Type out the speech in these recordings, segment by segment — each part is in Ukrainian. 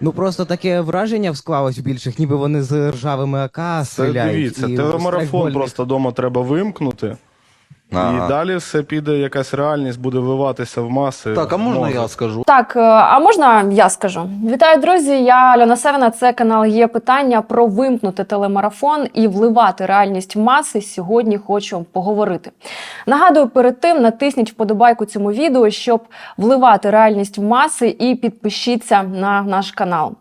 Ну просто таке враження склалось в більших, ніби вони з ржавими АК Це стріляють. дивіться, і телемарафон просто вдома треба вимкнути. Ага. І далі все піде, якась реальність буде вливатися в маси. Так, а можна мозок. я скажу? Так, е, а можна я скажу? Вітаю, друзі! Я Альона Севина. Це канал є питання про вимкнути телемарафон і вливати реальність в маси. Сьогодні хочу поговорити. Нагадую, перед тим натисніть вподобайку цьому відео, щоб вливати реальність в маси, і підпишіться на наш канал.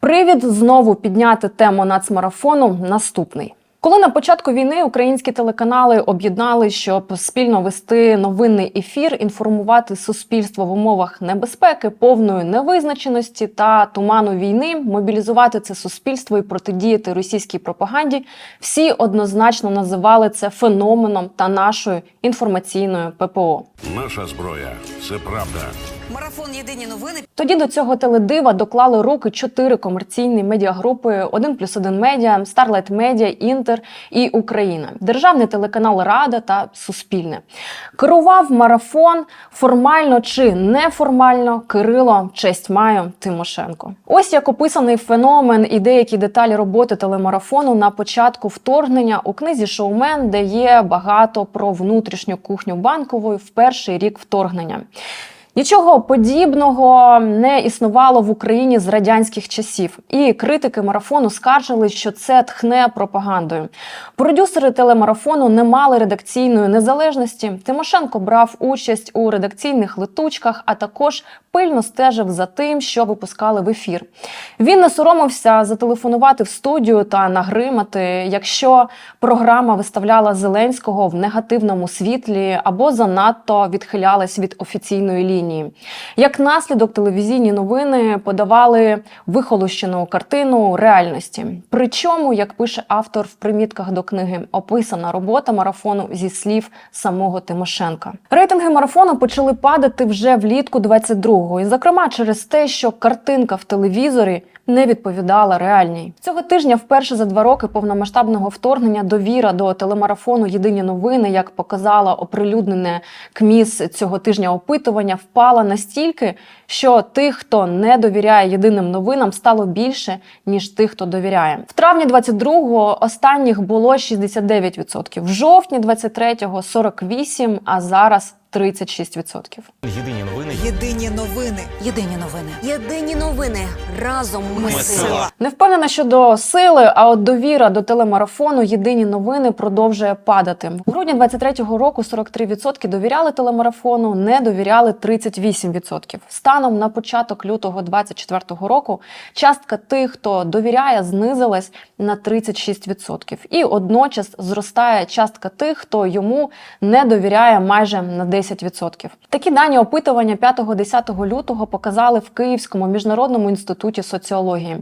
Привід знову підняти тему нацмарафону наступний. Коли на початку війни українські телеканали об'єднали, щоб спільно вести новинний ефір, інформувати суспільство в умовах небезпеки, повної невизначеності та туману війни, мобілізувати це суспільство і протидіяти російській пропаганді, всі однозначно називали це феноменом та нашою інформаційною ППО. Наша зброя це правда. Марафон Єдині новини Тоді до цього теледива доклали руки чотири комерційні медіагрупи: 1 плюс 1 медіа, Starlight Media, Інтер і Україна, державний телеканал Рада та Суспільне. Керував марафон формально чи неформально Кирило честь маю Тимошенко. Ось як описаний феномен і деякі деталі роботи телемарафону на початку вторгнення у книзі Шоумен, де є багато про внутрішню кухню банкової в перший рік вторгнення. Нічого подібного не існувало в Україні з радянських часів, і критики марафону скаржили, що це тхне пропагандою. Продюсери телемарафону не мали редакційної незалежності. Тимошенко брав участь у редакційних летучках, а також пильно стежив за тим, що випускали в ефір. Він не соромився зателефонувати в студію та нагримати, якщо програма виставляла Зеленського в негативному світлі або занадто відхилялась від офіційної лінії. Як наслідок, телевізійні новини подавали вихолощену картину реальності. Причому, як пише автор в примітках до книги, описана робота марафону зі слів самого Тимошенка. Рейтинги марафону почали падати вже влітку 22-го, і зокрема через те, що картинка в телевізорі не відповідала реальній. Цього тижня, вперше за два роки повномасштабного вторгнення, довіра до телемарафону Єдині новини, як показала оприлюднене КМІС цього тижня опитування, впала настільки, що тих, хто не довіряє єдиним новинам, стало більше ніж тих, хто довіряє. В травні 22-го останніх було 69%, в жовтні 23-го 48%, а зараз 36%. Єдині новини. Єдині новини. Єдині новини. Єдині новини. Разом ми, сила. Не впевнена щодо сили, а от довіра до телемарафону єдині новини продовжує падати. У грудні 23-го року 43% довіряли телемарафону, не довіряли 38%. Станом на початок лютого 24-го року частка тих, хто довіряє, знизилась на 36%. І одночас зростає частка тих, хто йому не довіряє майже на 10%. Такі дані опитування 5-10 лютого показали в Київському міжнародному інституті соціології.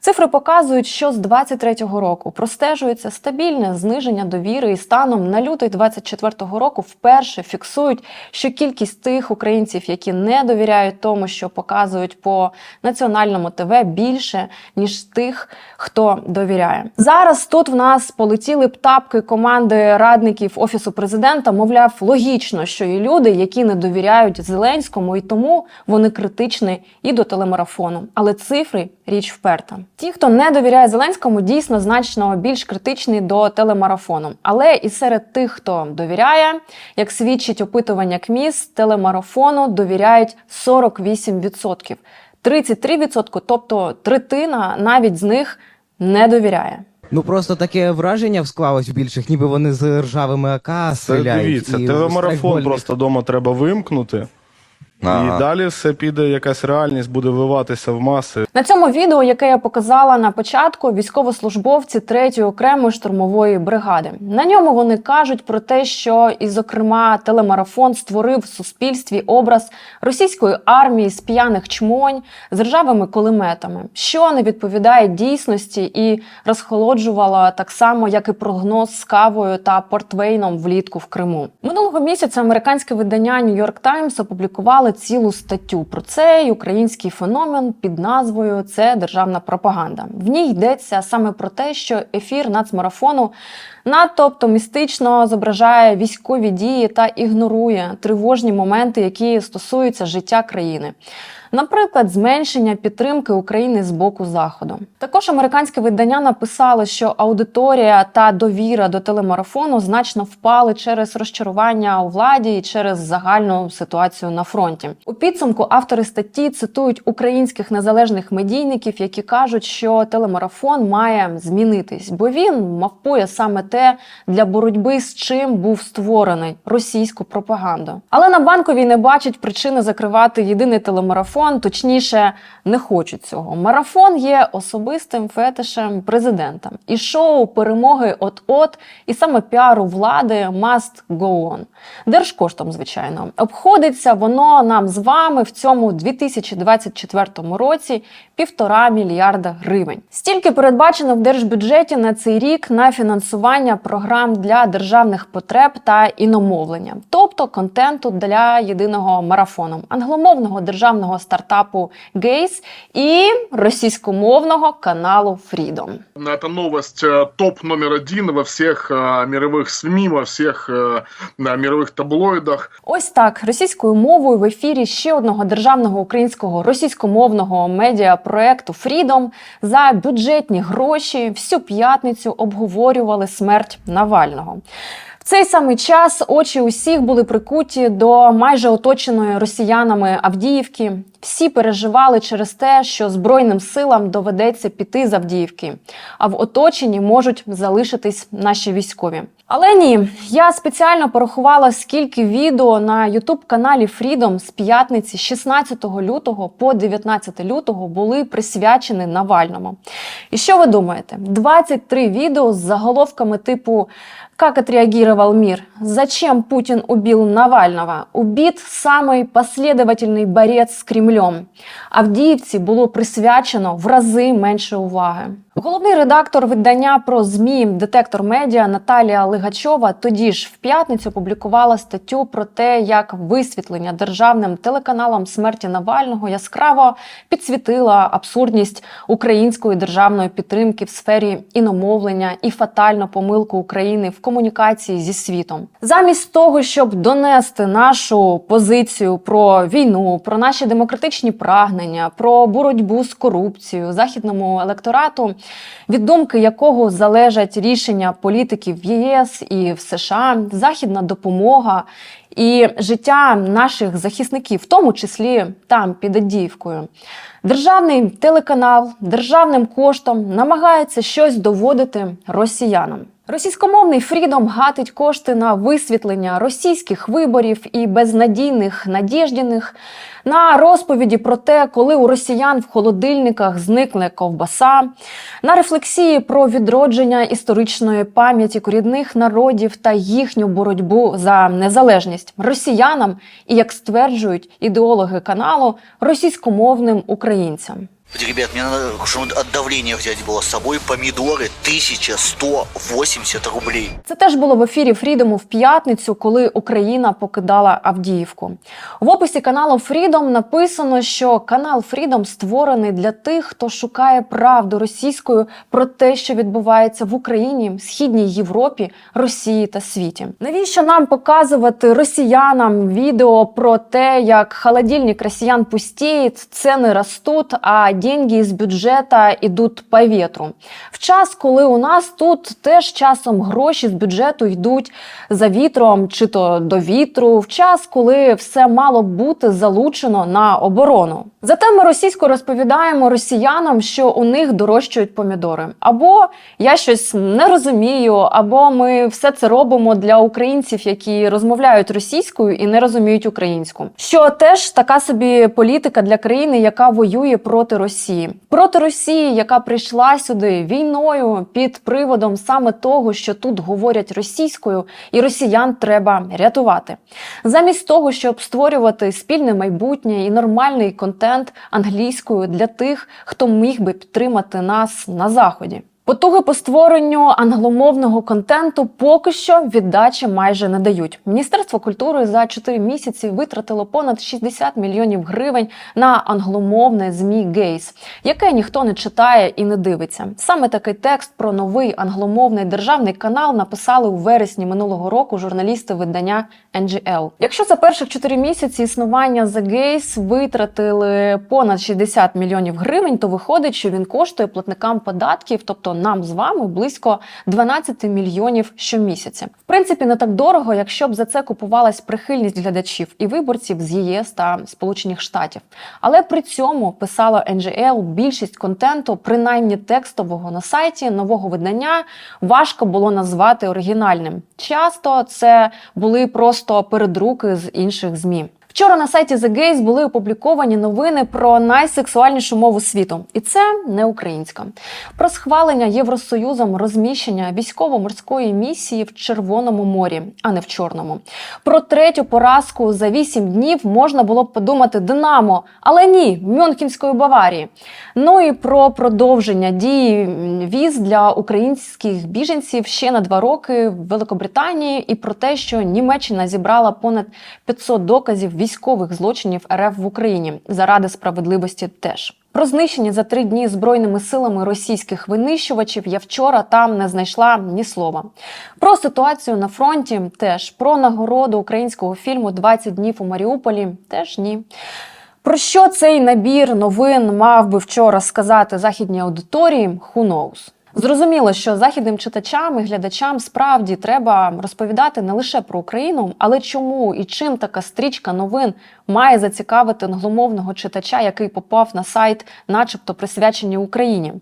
Цифри показують, що з 23-го року простежується стабільне зниження довіри, і станом на лютий 24-го року вперше фіксують, що кількість тих українців, які не довіряють тому, що показують по національному ТВ, більше ніж тих, хто довіряє. Зараз тут в нас полетіли птапки команди радників офісу президента. Мовляв, логічно, що є люди, які не довіряють Зеленському, і тому вони критичні і до телемарафону. Але цифри річ вперта. Ті, хто не довіряє Зеленському, дійсно значно більш критичні до телемарафону. Але і серед тих, хто довіряє, як свідчить опитування КМІС, телемарафону довіряють 48%. 33%, тобто третина навіть з них не довіряє. Ну просто таке враження склалось в більших, ніби вони з ржавими АК Це стріляють. дивіться, і телемарафон просто вдома треба вимкнути. Ага. І далі все піде, якась реальність буде вливатися в маси. На цьому відео, яке я показала на початку, військовослужбовці 3-ї окремої штурмової бригади. На ньому вони кажуть про те, що і, зокрема, телемарафон створив в суспільстві образ російської армії з п'яних чмонь з ржавими кулеметами, що не відповідає дійсності і розхолоджувала так само, як і прогноз з кавою та портвейном влітку в Криму. Минулого місяця американське видання New York Times опублікували цілу статтю про цей український феномен під назвою Це державна пропаганда. В ній йдеться саме про те, що ефір нацмарафону надто оптимістично зображає військові дії та ігнорує тривожні моменти, які стосуються життя країни. Наприклад, зменшення підтримки України з боку заходу. Також американське видання написало, що аудиторія та довіра до телемарафону значно впали через розчарування у владі і через загальну ситуацію на фронті. У підсумку автори статті цитують українських незалежних медійників, які кажуть, що телемарафон має змінитись, бо він мавпує саме те, для боротьби з чим був створений російську пропаганду. Але на банковій не бачать причини закривати єдиний телемарафон, точніше, не хочуть цього. Марафон є особистим фетишем президента. І шоу перемоги от-от, і саме піару влади must go on. Держкоштом, звичайно, обходиться воно нам з вами в цьому 2024 році півтора мільярда гривень. Стільки передбачено в держбюджеті на цей рік на фінансування програм для державних потреб та іномовлення, тобто контенту для єдиного марафону, англомовного державного стартапу Гейс і російськомовного каналу Freedom. Это новость э, топ номер один во всех э, мировых СМИ, во всех э, да, мировых таблоидах. Ось так російською мовою в ефірі ще одного державного українського російськомовного медіапроекту Freedom за бюджетні гроші всю п'ятницю обговорювали смерть Навального. В цей самий час очі усіх були прикуті до майже оточеної росіянами Авдіївки. Всі переживали через те, що Збройним силам доведеться піти з Авдіївки, а в оточенні можуть залишитись наші військові. Але ні, я спеціально порахувала, скільки відео на youtube каналі Freedom з п'ятниці 16 лютого по 19 лютого були присвячені Навальному. І що ви думаєте? 23 відео з заголовками типу Как отреагировал мир? Зачем Путин убил Навального? Убит самый последовательный борец з Кремлем. Авдіївці було присвячено в рази менше уваги. Головний редактор видання про ЗМІ Детектор Медіа Наталія Лигачова тоді ж в п'ятницю публікувала статтю про те, як висвітлення державним телеканалом смерті Навального яскраво підсвітила абсурдність української державної підтримки в сфері іномовлення і фатальну помилку України в комунікації зі світом. Замість того, щоб донести нашу позицію про війну, про наші демократичні прагнення, про боротьбу з корупцією західному електорату, від думки якого залежать рішення політиків в ЄС і в США, західна допомога і життя наших захисників, в тому числі там під Адіївкою. Державний телеканал державним коштом намагається щось доводити росіянам. Російськомовний Фрідом гатить кошти на висвітлення російських виборів і безнадійних надіждіних, на розповіді про те, коли у росіян в холодильниках зникне ковбаса, на рефлексії про відродження історичної пам'яті корінних народів та їхню боротьбу за незалежність росіянам і, як стверджують ідеологи каналу, російськомовним українцям. Ребят, мне надо, чтобы от давления взять было с собой помидоры 1180 рублей. Це теж було в ефірі Фрідому в п'ятницю, коли Україна покидала Авдіївку. В описі каналу Фрідом написано, що канал Фрідом створений для тих, хто шукає правду російською про те, що відбувається в Україні, Східній Європі, Росії та світі. Навіщо нам показувати росіянам відео про те, як холодильник росіян пустіє, ціни ростуть, а деньги з бюджета идут по ветру. В час, коли у нас тут теж часом гроші з бюджету йдуть за вітром чи то до вітру, в час, коли все мало бути залучено на оборону. Зате ми російсько розповідаємо росіянам, що у них дорожчають помідори. Або я щось не розумію, або ми все це робимо для українців, які розмовляють російською і не розуміють українську. Що теж така собі політика для країни, яка воює проти Росії, проти Росії, яка прийшла сюди війною під приводом саме того, що тут говорять російською, і росіян треба рятувати. Замість того, щоб створювати спільне майбутнє і нормальний контент англійською для тих, хто міг би підтримати нас на заході. Потуги по створенню англомовного контенту поки що віддачі майже не дають. Міністерство культури за 4 місяці витратило понад 60 мільйонів гривень на англомовне змі Гейс, яке ніхто не читає і не дивиться. Саме такий текст про новий англомовний державний канал написали у вересні минулого року журналісти видання NGL. Якщо за перших 4 місяці існування The Gays витратили понад 60 мільйонів гривень, то виходить, що він коштує платникам податків, тобто нам з вами близько 12 мільйонів щомісяця. В принципі, не так дорого, якщо б за це купувалась прихильність глядачів і виборців з ЄС та Сполучених Штатів. Але при цьому писало NGL більшість контенту, принаймні текстового на сайті нового видання, важко було назвати оригінальним. Часто це були просто передруки з інших змі. Вчора на сайті The Gays були опубліковані новини про найсексуальнішу мову світу, і це не українська. Про схвалення Євросоюзом розміщення військово-морської місії в Червоному морі, а не в Чорному. Про третю поразку за вісім днів можна було б подумати Динамо, але ні, Мюнхенської Баварії. Ну і про продовження дії віз для українських біженців ще на два роки в Великобританії, і про те, що Німеччина зібрала понад 500 доказів військових злочинів РФ в Україні заради справедливості теж. Про знищення за три дні збройними силами російських винищувачів я вчора там не знайшла ні слова. Про ситуацію на фронті теж про нагороду українського фільму «20 днів у Маріуполі теж ні. Про що цей набір новин мав би вчора сказати західній аудиторії? Who knows? Зрозуміло, що західним читачам і глядачам справді треба розповідати не лише про Україну, але чому і чим така стрічка новин має зацікавити англомовного читача, який попав на сайт, начебто присвячені Україні.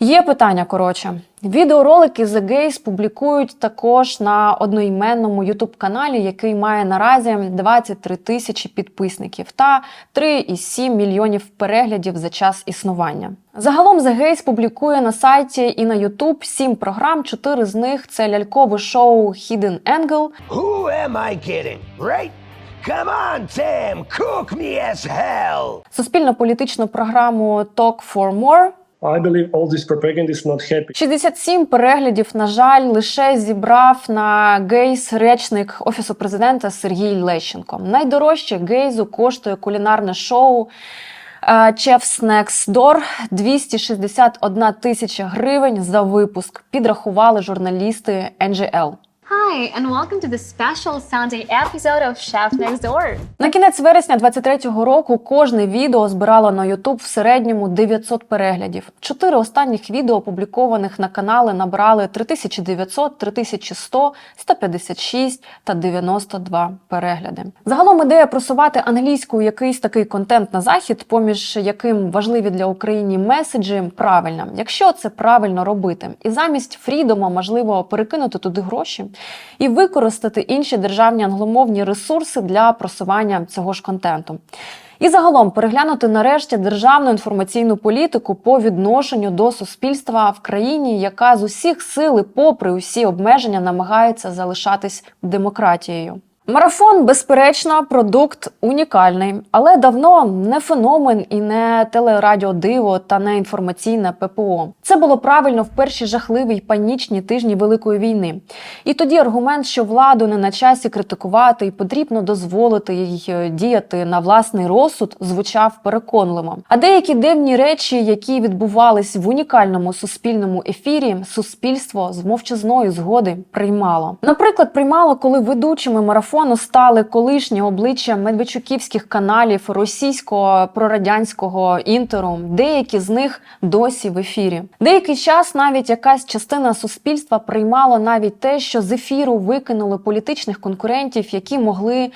Є питання коротше. Відеоролики The Gays публікують також на одноіменному youtube каналі який має наразі 23 тисячі підписників та 3,7 мільйонів переглядів за час існування. Загалом The Gays публікує на сайті і на YouTube 7 програм. Чотири з них це лялькове шоу Hidden Angle, Who am I kidding, right? Come on, Tim, cook me as hell! суспільно-політичну програму Talk for More, I believe all this propaganda is not happy. 67 переглядів, на жаль, лише зібрав на Гейс речник офісу президента Сергій Лещенко. Найдорожче Гейзу коштує кулінарне шоу. е, Chef's Next Door 261 тисяча гривень за випуск. Підрахували журналісти NGL. Hi, and welcome to the special Sunday episode of Chef Next Door. На кінець вересня 23-го року кожне відео збирало на YouTube в середньому 900 переглядів. Чотири останніх відео, опублікованих на канали, набрали 3900, 3100, 156 та 92 перегляди. Загалом ідея просувати англійською якийсь такий контент на захід, поміж яким важливі для України меседжі, правильна, якщо це правильно робити. І замість Фрідома можливо перекинути туди гроші і використати інші державні англомовні ресурси для просування цього ж контенту. І загалом переглянути нарешті державну інформаційну політику по відношенню до суспільства в країні, яка з усіх сил попри усі обмеження намагається залишатись демократією. Марафон, безперечно, продукт унікальний, але давно не феномен і не телерадіодиво та не інформаційне ППО. Це було правильно в перші жахливі й панічні тижні Великої війни. І тоді аргумент, що владу не на часі критикувати і потрібно дозволити їй е, діяти на власний розсуд, звучав переконливо. А деякі дивні речі, які відбувались в унікальному суспільному ефірі, суспільство з мовчазної згоди приймало. Наприклад, приймало, коли ведучими марафону стали колишні обличчя медведчуківських каналів російського прорадянського інтеру. Деякі з них досі в ефірі. Деякий час навіть якась частина суспільства приймала навіть те, що з ефіру викинули політичних конкурентів, які могли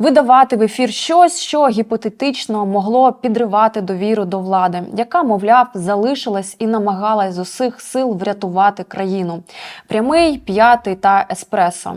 видавати в ефір щось, що гіпотетично могло підривати довіру до влади, яка, мовляв, залишилась і намагалась з усіх сил врятувати країну. Прямий, п'ятий та еспресо.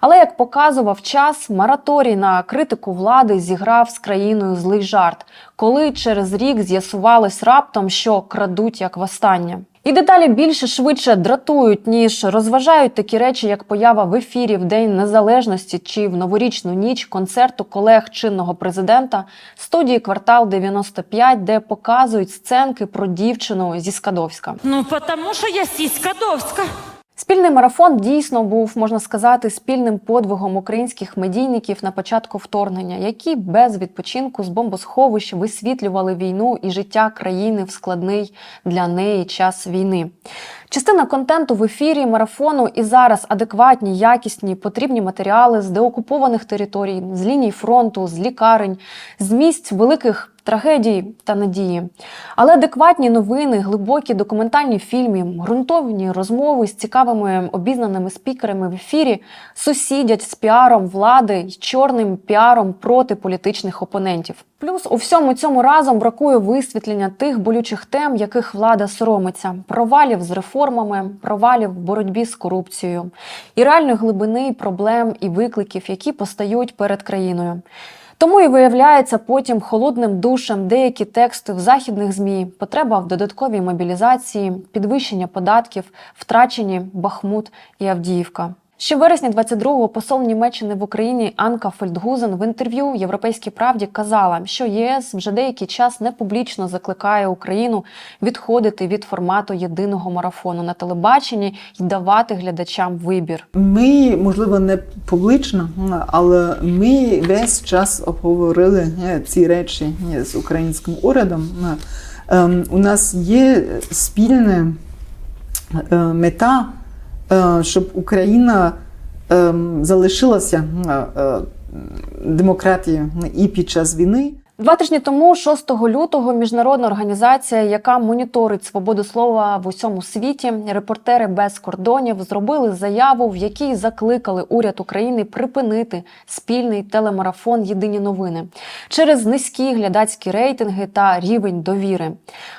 Але як показував час, мораторій на критику влади зіграв з країною злий жарт, коли через рік з'ясувалось раптом, що крадуть як востаннє. І деталі більше швидше дратують, ніж розважають такі речі, як поява в ефірі в День Незалежності чи в новорічну ніч концерту колег чинного президента студії Квартал 95, де показують сценки про дівчину зі Скадовська. Ну, потому що я зі довська. Спільний марафон дійсно був, можна сказати, спільним подвигом українських медійників на початку вторгнення, які без відпочинку з бомбосховищ висвітлювали війну і життя країни в складний для неї час війни. Частина контенту в ефірі марафону і зараз адекватні, якісні, потрібні матеріали з деокупованих територій, з ліній фронту, з лікарень, з місць великих трагедій та надії. Але адекватні новини, глибокі документальні фільми, ґрунтовні розмови з цікавими обізнаними спікерами в ефірі сусідять з піаром влади й чорним піаром проти політичних опонентів. Плюс у всьому цьому разом бракує висвітлення тих болючих тем, яких влада соромиться: провалів з реформами, провалів в боротьбі з корупцією і реальної глибини проблем і викликів, які постають перед країною. Тому і виявляється потім холодним душем деякі тексти в західних змі, потреба в додатковій мобілізації, підвищення податків, втрачені Бахмут і Авдіївка. Ще в вересні 22-го посол Німеччини в Україні Анка Фельдгузен в інтерв'ю Європейській правді казала, що єС вже деякий час не публічно закликає Україну відходити від формату єдиного марафону на телебаченні і давати глядачам вибір. Ми, можливо, не публічно, але ми весь час обговорили е, ці речі е, з українським урядом. Ем, У нас є спільна е, мета, е, щоб Україна ем, залишилася е, е, демократією і під час війни. Два тижні тому, 6 лютого, міжнародна організація, яка моніторить свободу слова в усьому світі, репортери без кордонів зробили заяву, в якій закликали уряд України припинити спільний телемарафон Єдині новини через низькі глядацькі рейтинги та рівень довіри.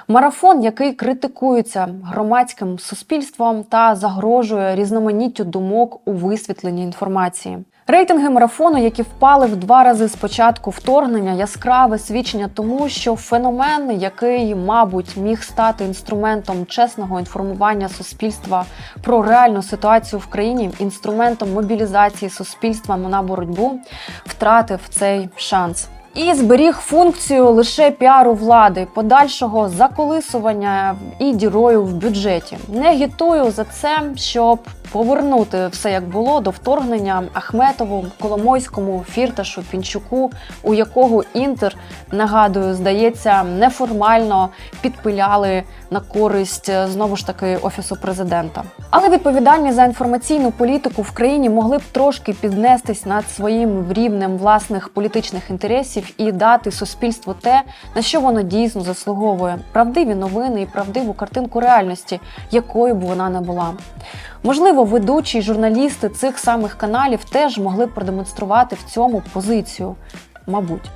Марафон, який критикується громадським суспільством та загрожує різноманіттю думок у висвітленні інформації. Рейтинги марафону, які впали в два рази з початку вторгнення, яскраве свідчення тому, що феномен, який, мабуть, міг стати інструментом чесного інформування суспільства про реальну ситуацію в країні, інструментом мобілізації суспільства на боротьбу, втратив цей шанс. І зберіг функцію лише піару влади, подальшого заколисування і дірою в бюджеті. Не гітую за це, щоб повернути все як було до вторгнення Ахметову, Коломойському, Фірташу, Пінчуку, у якого інтер нагадую, здається, неформально підпиляли на користь е, знову ж таки офісу президента. Але відповідальні за інформаційну політику в країні могли б трошки піднестись над своїм рівнем власних політичних інтересів і дати суспільству те, на що воно дійсно заслуговує правдиві новини і правдиву картинку реальності, якою б вона не була. Можливо, ведучі й журналісти цих самих каналів теж могли продемонструвати в цьому позицію. Мабуть.